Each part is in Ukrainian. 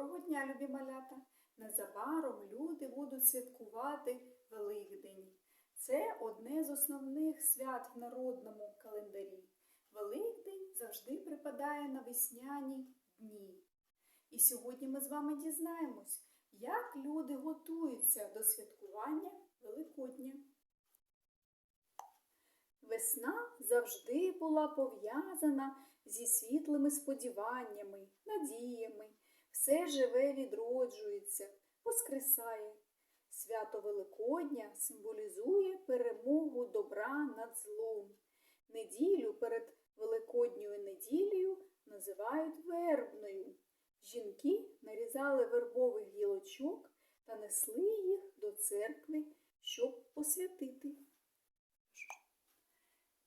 Доброго дня, любі малята! Незабаром люди будуть святкувати Великдень. Це одне з основних свят в народному календарі. Великдень завжди припадає на весняні дні. І сьогодні ми з вами дізнаємось, як люди готуються до святкування Великодня. Весна завжди була пов'язана зі світлими сподіваннями, надіями. Все живе відроджується, воскресає. Свято Великодня символізує перемогу добра над злом. Неділю перед Великодньою неділею називають вербною. Жінки нарізали вербових гілочок та несли їх до церкви, щоб посвятити.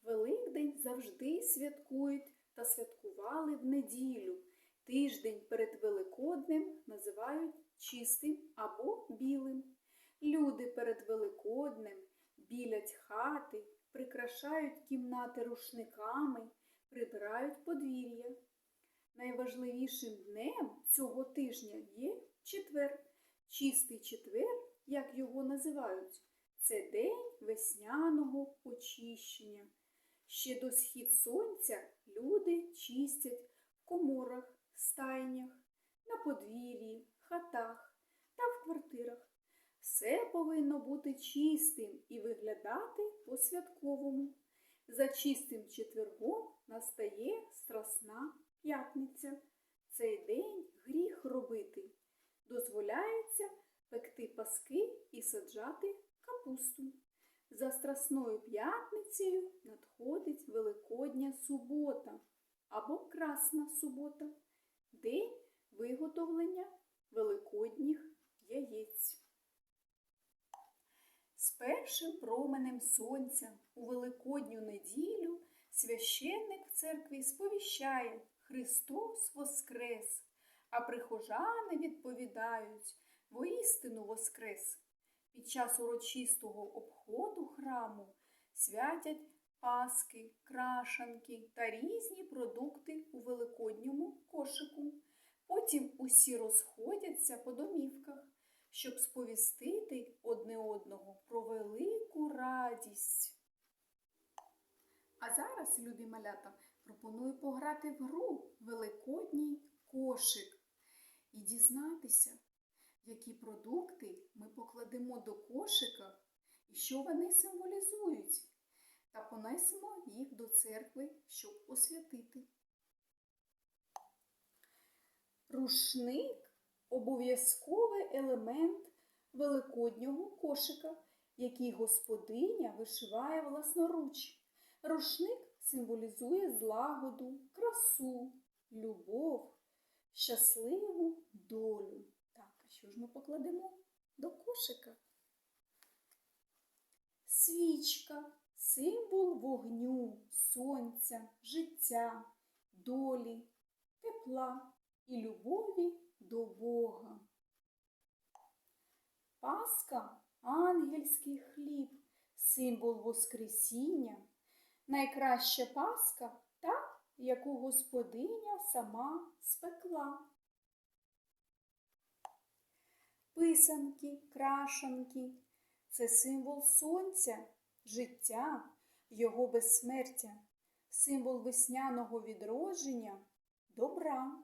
Великдень завжди святкують та святкували в неділю. Тиждень перед Великоднем називають чистим або білим. Люди перед Великоднем білять хати, прикрашають кімнати рушниками, прибирають подвір'я. Найважливішим днем цього тижня є четвер. Чистий четвер, як його називають, це день весняного очищення. Ще до схід сонця люди чистять в коморах, стайнях, на подвір'ї, хатах та в квартирах. Все повинно бути чистим і виглядати по-святковому. За чистим четвергом настає страсна п'ятниця. Цей день гріх робити. Дозволяється пекти паски і саджати капусту. За Страсною п'ятницею надходить Великодня субота або Красна субота, день виготовлення великодніх яєць. З першим променем сонця у Великодню неділю священник в церкві сповіщає Христос Воскрес, а прихожани відповідають воістину Воскрес. Під час урочистого обходу храму святять паски, крашанки та різні продукти у великодньому кошику. Потім усі розходяться по домівках, щоб сповістити одне одного про велику радість. А зараз, любі малята, пропоную пограти в гру Великодній кошик і дізнатися, які продукти ми покладемо до кошика і що вони символізують, та понесемо їх до церкви, щоб освятити. Рушник обов'язковий елемент великоднього кошика, який господиня вишиває власноруч. Рушник символізує злагоду, красу, любов, щасливу долю. Так, а що ж ми покладемо до кошика? Свічка вогню, сонця, життя, долі, тепла і любові до Бога. Паска ангельський хліб, символ Воскресіння, найкраща паска та, яку господиня сама спекла. Писанки, крашанки це символ сонця, життя, його безсмертя, символ весняного відродження, добра.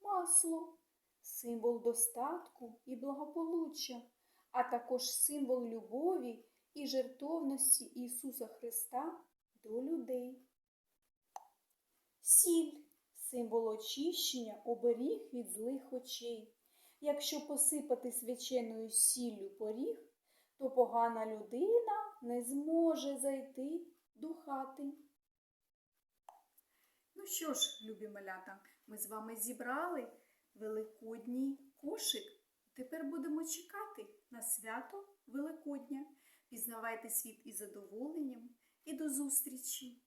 Масло символ достатку і благополуччя, а також символ любові і жертовності Ісуса Христа до людей. Сіль символ очищення, оберіг від злих очей. Якщо посипати свяченою сіллю поріг, то погана людина не зможе зайти до хати. Ну що ж, любі малята, ми з вами зібрали великодній кошик. Тепер будемо чекати на свято Великодня. Пізнавайте світ із задоволенням і до зустрічі!